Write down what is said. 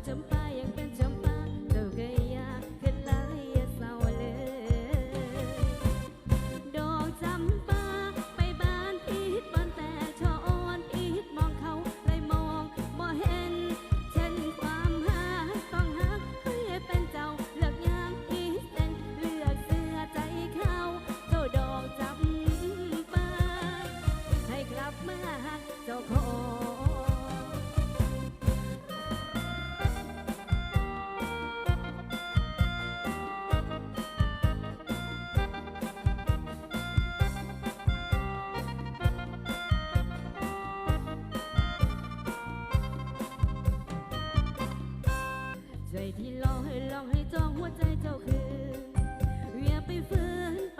怎么办 ใจที่ลองให้ลองให้จองหัวใจเจ้าคือเวียไปฝืน